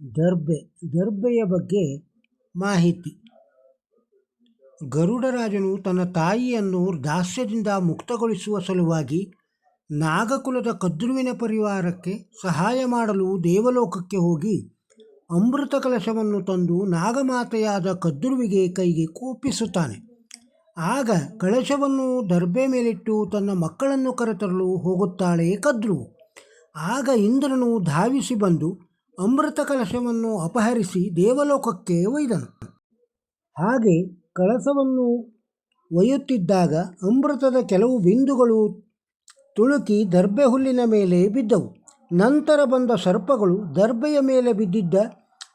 ದರ್ಬೆ, ದರ್ಬೆಯ ಬಗ್ಗೆ ಮಾಹಿತಿ. ಗರುಡರಾಜನು ತನ್ನ ತಾಯಿಯನ್ನು ದಾಸ್ಯದಿಂದ ಮುಕ್ತಗೊಳಿಸುವ ಸಲುವಾಗಿ ನಾಗಕುಲದ ಕದ್ರುವಿನ ಪರಿವಾರಕ್ಕೆ ಸಹಾಯ ಮಾಡಲು ದೇವಲೋಕಕ್ಕೆ ಹೋಗಿ ಅಮೃತ ಕಲಶವನ್ನು ತಂದು ನಾಗಮಾತೆಯಾದ ಕದ್ರುವಿಗೆ ಕೈಗೆ ಕೂಪಿಸುತ್ತಾನೆ. ಆಗ ಕಳಶವನ್ನು ದರ್ಬೆ ಮೇಲಿಟ್ಟು ತನ್ನ ಮಕ್ಕಳನ್ನು ಕರೆತರಲು ಹೋಗುತ್ತಾಳೆ ಕದ್ರು ಆಗ ಇಂದ್ರನು ಧಾವಿಸಿ ಬಂದು ಅಮೃತ ಕಲಶವನ್ನು ಅಪಹರಿಸಿ ದೇವಲೋಕಕ್ಕೆ ಒಯ್ದನು. ಹಾಗೆ ಕಳಸವನ್ನು ಒಯ್ಯುತ್ತಿದ್ದಾಗ ಅಮೃತದ ಕೆಲವು ಬಿಂದುಗಳು ತುಳುಕಿ ದರ್ಬೆ ಹುಲ್ಲಿನ ಮೇಲೆ ಬಿದ್ದವು. ನಂತರ ಬಂದ ಸರ್ಪಗಳು ದರ್ಬೆಯ ಮೇಲೆ ಬಿದ್ದಿದ್ದ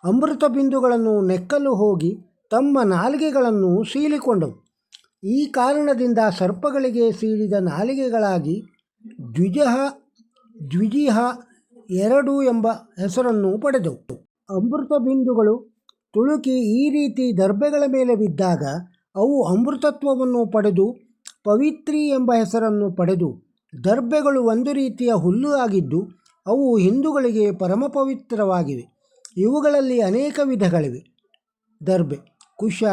ಅಮೃತ ಬಿಂದುಗಳನ್ನು ನೆಕ್ಕಲು ಹೋಗಿ ತಮ್ಮ ನಾಲಿಗೆಗಳನ್ನು ಸೀಳಿಕೊಂಡವು. ಈ ಕಾರಣದಿಂದ ಸರ್ಪಗಳಿಗೆ ಸೀಳಿದ ನಾಲಿಗೆಗಳಾಗಿ ದ್ವಿಜಹ, ದ್ವಿಜಿಹ ಎರಡು ಎಂಬ ಹೆಸರನ್ನು ಪಡೆದವು. ಅಮೃತ ಬಿಂದುಗಳು ತುಳುಕಿ ಈ ರೀತಿ ದರ್ಬೆಗಳ ಮೇಲೆ ಬಿದ್ದಾಗ ಅವು ಅಮೃತತ್ವವನ್ನು ಪಡೆದು ಪವಿತ್ರಿ ಎಂಬ ಹೆಸರನ್ನು ಪಡೆದು ದರ್ಬೆಗಳು ಒಂದು ರೀತಿಯ ಹುಲ್ಲು ಆಗಿದ್ದು ಅವು ಹಿಂದೂಗಳಿಗೆ ಪರಮಪವಿತ್ರವಾಗಿವೆ. ಇವುಗಳಲ್ಲಿ ಅನೇಕ ವಿಧಗಳಿವೆ. ದರ್ಬೆ ಕುಶ,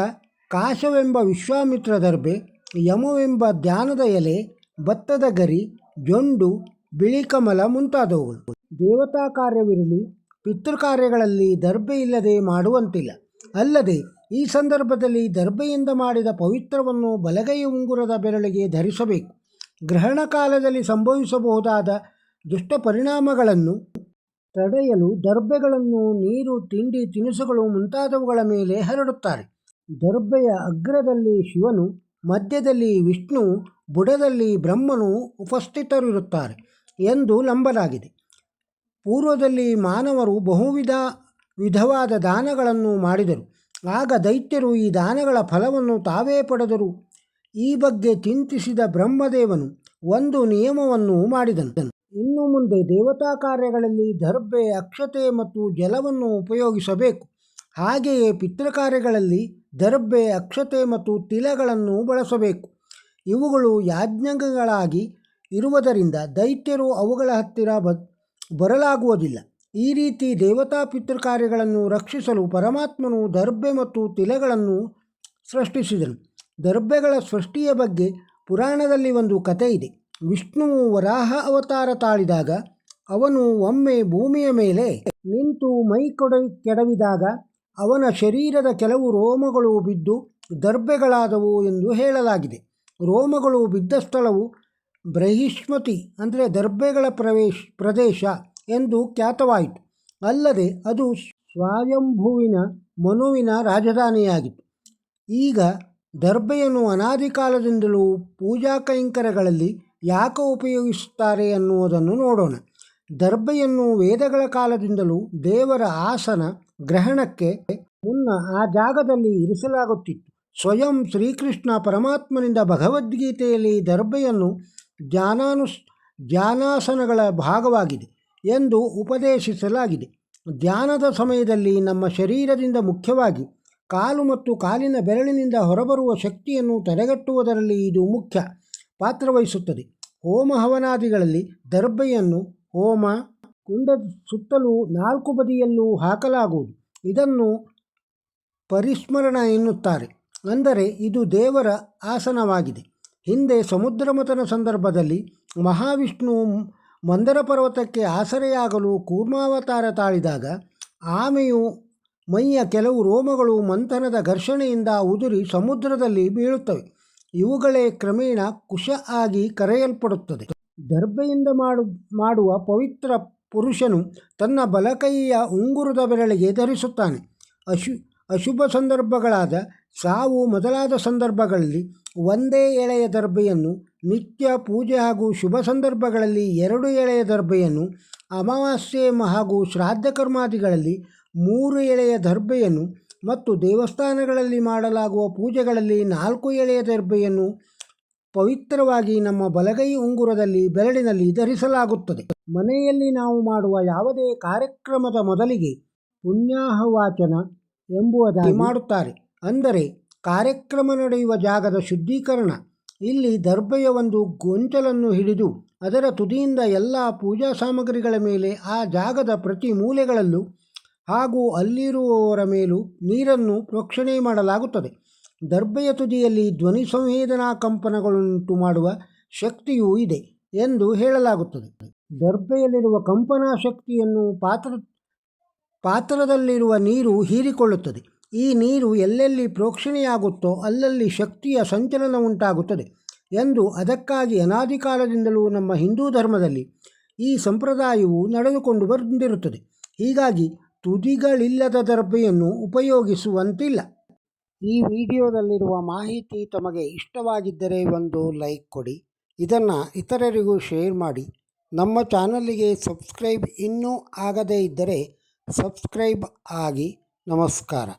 ಕಾಶವೆಂಬ ವಿಶ್ವಾಮಿತ್ರ ದರ್ಬೆ ಯಮವೆಂಬ ಧ್ಯಾನದ ಎಲೆ, ಭತ್ತದ ಗರಿ, ಜೊಂಡು ಬಿಳಿ ಕಮಲ ಮುಂತಾದವುಗಳು. ದೇವತಾ ಕಾರ್ಯವಿರಲಿ ಪಿತೃ ಕಾರ್ಯಗಳಲ್ಲಿ ದರ್ಬೆ ಇಲ್ಲದೆ ಮಾಡುವಂತಿಲ್ಲ. ಅಲ್ಲದೆ, ಈ ಸಂದರ್ಭದಲ್ಲಿ ದರ್ಬೆಯಿಂದ ಮಾಡಿದ ಪವಿತ್ರವನ್ನು ಬಲಗೈ ಉಂಗುರದ ಬೆರಳಿಗೆ ಧರಿಸಬೇಕು. ಗ್ರಹಣ ಕಾಲದಲ್ಲಿ ಸಂಭವಿಸಬಹುದಾದ ದುಷ್ಟ ಪರಿಣಾಮಗಳನ್ನು ತಡೆಯಲು ದರ್ಬೆಗಳನ್ನು ನೀರು, ತಿಂಡಿ, ತಿನಿಸುಗಳು ಮುಂತಾದವುಗಳ ಮೇಲೆ ಹರಡುತ್ತಾರೆ. ದರ್ಬೆಯ ಅಗ್ರದಲ್ಲಿ ಶಿವನು, ಮಧ್ಯದಲ್ಲಿ ವಿಷ್ಣು, ಬುಡದಲ್ಲಿ ಬ್ರಹ್ಮನು ಉಪಸ್ಥಿತರಿರುತ್ತಾರೆ. ಎಂದು ನಂಬಲಾಗಿದೆ. ಪೂರ್ವದಲ್ಲಿ ಮಾನವರು ಬಹುವಿಧ ವಿಧವಾದ ದಾನಗಳನ್ನು ಮಾಡಿದರು. ಆಗ ದೈತ್ಯರು ಈ ದಾನಗಳ ಫಲವನ್ನು ತಾವೇ ಪಡೆದರು. ಈ ಬಗ್ಗೆ ಚಿಂತಿಸಿದ ಬ್ರಹ್ಮದೇವನು ಒಂದು ನಿಯಮವನ್ನು ಮಾಡಿದಂತನು ಇನ್ನು ಮುಂದೆ ದೇವತಾ ಕಾರ್ಯಗಳಲ್ಲಿ ದರ್ಬೆ ಅಕ್ಷತೆ ಮತ್ತು ಜಲವನ್ನು ಉಪಯೋಗಿಸಬೇಕು. ಹಾಗೆಯೇ ಪಿತೃಕಾರ್ಯಗಳಲ್ಲಿ ದರ್ಬೆ ಅಕ್ಷತೆ ಮತ್ತು ತಿಲಗಳನ್ನು ಬಳಸಬೇಕು. ಇವುಗಳು ಯಾಜ್ಞಗಳಾಗಿ ಇರುವುದರಿಂದ ದೈತ್ಯರು ಅವುಗಳ ಹತ್ತಿರ ಬರಲಾಗುವುದಿಲ್ಲ. ಈ ರೀತಿ ದೇವತಾ ಪಿತೃ ಕಾರ್ಯಗಳನ್ನು ರಕ್ಷಿಸಲು ಪರಮಾತ್ಮನು ದರ್ಬೆ ಮತ್ತು ತಿಲೆಗಳನ್ನು ಸೃಷ್ಟಿಸಿದನು. ದರ್ಬೆಗಳ ಸೃಷ್ಟಿಯ ಬಗ್ಗೆ ಪುರಾಣದಲ್ಲಿ ಒಂದು ಕಥೆ ಇದೆ. ವಿಷ್ಣುವು ವರಾಹ ಅವತಾರ ತಾಳಿದಾಗ ಅವನು ಒಮ್ಮೆ ಭೂಮಿಯ ಮೇಲೆ ನಿಂತು ಮೈ ಕೊಡ, ಕೆಡವಿದಾಗ ಅವನ ಶರೀರದ ಕೆಲವು ರೋಮಗಳು ಬಿದ್ದು ದರ್ಬೆಗಳಾದವು ಎಂದು ಹೇಳಲಾಗಿದೆ. ರೋಮಗಳು ಬಿದ್ದ ಸ್ಥಳವು ಬ್ರಹಿಷ್ಮತಿ ಅಂದರೆ ದರ್ಬೆಗಳ ಪ್ರವೇಶ, ಪ್ರದೇಶ ಎಂದು ಖ್ಯಾತವಾಯಿತು. ಅಲ್ಲದೆ ಅದು ಸ್ವಯಂಭುವಿನ ಮನುವಿನ ರಾಜಧಾನಿಯಾಗಿತ್ತು. ಈಗ ದರ್ಬೆಯನ್ನು ಅನಾದಿ ಕಾಲದಿಂದಲೂ ಪೂಜಾ ಕೈಂಕರ್ಯಗಳಲ್ಲಿ ಯಾಕೆ ಉಪಯೋಗಿಸುತ್ತಾರೆ ಅನ್ನುವುದನ್ನು ನೋಡೋಣ. ದರ್ಬೆಯನ್ನು ವೇದಗಳ ಕಾಲದಿಂದಲೂ ದೇವರ ಆಸನ ಗ್ರಹಣಕ್ಕೆ ಮುನ್ನ ಆ ಜಾಗದಲ್ಲಿ ಇರಿಸಲಾಗುತ್ತಿತ್ತು. ಸ್ವಯಂ ಶ್ರೀಕೃಷ್ಣ ಪರಮಾತ್ಮನಿಂದ ಭಗವದ್ಗೀತೆಯಲ್ಲಿ ದರ್ಬೆಯನ್ನು ಧ್ಯಾನಾನುಸ್ ಧ್ಯಾನಾಸನಗಳ ಭಾಗವಾಗಿದೆ ಎಂದು ಉಪದೇಶಿಸಲಾಗಿದೆ. ಧ್ಯಾನದ ಸಮಯದಲ್ಲಿ ನಮ್ಮ ಶರೀರದಿಂದ ಮುಖ್ಯವಾಗಿ ಕಾಲು ಮತ್ತು ಕಾಲಿನ ಬೆರಳಿನಿಂದ ಹೊರಬರುವ ಶಕ್ತಿಯನ್ನು ತಡೆಗಟ್ಟುವುದರಲ್ಲಿ ಇದು ಮುಖ್ಯ ಪಾತ್ರವಹಿಸುತ್ತದೆ. ಹೋಮ ಹವನಾದಿಗಳಲ್ಲಿ ದರ್ಬೆಯನ್ನು ಹೋಮ ಕುಂಡದ ಸುತ್ತಲೂ ನಾಲ್ಕು ಬದಿಯಲ್ಲೂ ಹಾಕಲಾಗುವುದು. ಇದನ್ನು ಪರಿಸ್ಮರಣ ಎನ್ನುತ್ತಾರೆ. ಅಂದರೆ ಇದು ದೇವರ ಆಸನವಾಗಿದೆ. ಹಿಂದೆ ಸಮುದ್ರ ಮತನ ಸಂದರ್ಭದಲ್ಲಿ ಮಹಾವಿಷ್ಣು ಮಂದರ ಪರ್ವತಕ್ಕೆ ಆಸರೆಯಾಗಲು ಕೂರ್ಮಾವತಾರ ತಾಳಿದಾಗ ಆಮೆಯು ಮೈಯ ಕೆಲವು ರೋಮಗಳು ಮಂಥನದ ಘರ್ಷಣೆಯಿಂದ ಉದುರಿ ಸಮುದ್ರದಲ್ಲಿ ಬೀಳುತ್ತವೆ. ಇವುಗಳೇ ಕ್ರಮೇಣ ಕುಶ ಆಗಿ ಕರೆಯಲ್ಪಡುತ್ತದೆ. ದರ್ಬೆಯಿಂದ ಮಾಡು, ಮಾಡುವ ಪವಿತ್ರ ಪುರುಷನು ತನ್ನ ಬಲಕೈಯ ಉಂಗುರದ ಬೆರಳಿಗೆ ಧರಿಸುತ್ತಾನೆ. ಅಶು, ಅಶುಭ ಸಂದರ್ಭಗಳಾದ ಸಾವು ಮೊದಲಾದ ಸಂದರ್ಭಗಳಲ್ಲಿ ಒಂದೇ ಎಳೆಯ ದರ್ಬೆಯನ್ನು ನಿತ್ಯ ಪೂಜೆ ಹಾಗೂ ಶುಭ ಸಂದರ್ಭಗಳಲ್ಲಿ ಎರಡು ಎಳೆಯ ದರ್ಬೆಯನ್ನು ಅಮಾವಾಸ್ಯೆ ಹಾಗೂ ಶ್ರಾದ್ದ ಕರ್ಮಾದಿಗಳಲ್ಲಿ ಮೂರು ಎಳೆಯ ದರ್ಬೆಯನ್ನು ಮತ್ತು ದೇವಸ್ಥಾನಗಳಲ್ಲಿ ಮಾಡಲಾಗುವ ಪೂಜೆಗಳಲ್ಲಿ ನಾಲ್ಕು ಎಳೆಯ ದರ್ಬೆಯನ್ನು ಪವಿತ್ರವಾಗಿ ನಮ್ಮ ಬಲಗೈ ಉಂಗುರದಲ್ಲಿ ಬೆರಳಿನಲ್ಲಿ ಧರಿಸಲಾಗುತ್ತದೆ. ಮನೆಯಲ್ಲಿ ನಾವು ಮಾಡುವ ಯಾವುದೇ ಕಾರ್ಯಕ್ರಮದ ಮೊದಲಿಗೆ ಪುಣ್ಯಾಹವಾಚನ ಎಂಬುದಾಗಿ ಮಾಡುತ್ತಾರೆ. ಅಂದರೆ ಕಾರ್ಯಕ್ರಮ ನಡೆಯುವ ಜಾಗದ ಶುದ್ಧೀಕರಣ. ಇಲ್ಲಿ ದರ್ಬೆಯ ಒಂದು ಗೊಂಚಲನ್ನು ಹಿಡಿದು ಅದರ ತುದಿಯಿಂದ ಎಲ್ಲ ಪೂಜಾ ಸಾಮಗ್ರಿಗಳ ಮೇಲೆ ಆ ಜಾಗದ ಪ್ರತಿ ಮೂಲೆಗಳಲ್ಲೂ ಹಾಗೂ ಅಲ್ಲಿರುವವರ ಮೇಲೂ ನೀರನ್ನು ಪ್ರೋಕ್ಷಣೆ ಮಾಡಲಾಗುತ್ತದೆ. ದರ್ಬೆಯ ತುದಿಯಲ್ಲಿ ಧ್ವನಿ ಸಂವೇದನಾ ಕಂಪನಗಳುಂಟು ಮಾಡುವ ಶಕ್ತಿಯೂ ಇದೆ ಎಂದು ಹೇಳಲಾಗುತ್ತದೆ. ದರ್ಬೆಯಲ್ಲಿರುವ ಕಂಪನಾ ಶಕ್ತಿಯನ್ನು ಪಾತ್ರ ಪಾತ್ರದಲ್ಲಿರುವ ನೀರು ಹೀರಿಕೊಳ್ಳುತ್ತದೆ. ಈ ನೀರು ಎಲ್ಲೆಲ್ಲಿ ಪ್ರೋಕ್ಷಣೆಯಾಗುತ್ತೋ ಅಲ್ಲಲ್ಲಿ ಶಕ್ತಿಯ ಸಂಚಲನ ಉಂಟಾಗುತ್ತದೆ ಎಂದು ಅದಕ್ಕಾಗಿ ಅನಾದಿ ಕಾಲದಿಂದಲೂ ನಮ್ಮ ಹಿಂದೂ ಧರ್ಮದಲ್ಲಿ ಈ ಸಂಪ್ರದಾಯವು ನಡೆದುಕೊಂಡು ಬಂದಿರುತ್ತದೆ. ಹೀಗಾಗಿ ತುದಿಗಳಿಲ್ಲದ ದರ್ಬೆಯನ್ನು ಉಪಯೋಗಿಸುವಂತಿಲ್ಲ. ಈ ವಿಡಿಯೋದಲ್ಲಿರುವ ಮಾಹಿತಿ ತಮಗೆ ಇಷ್ಟವಾಗಿದ್ದರೆ ಒಂದು ಲೈಕ್ ಕೊಡಿ. ಇದನ್ನು ಇತರರಿಗೂ ಶೇರ್ ಮಾಡಿ. ನಮ್ಮ ಚಾನಲ್ಲಿಗೆ ಸಬ್ಸ್ಕ್ರೈಬ್ ಇನ್ನೂ ಆಗದೇ ಇದ್ದರೆ ಸಬ್ಸ್ಕ್ರೈಬ್ ಆಗಿ ನಮಸ್ಕಾರ.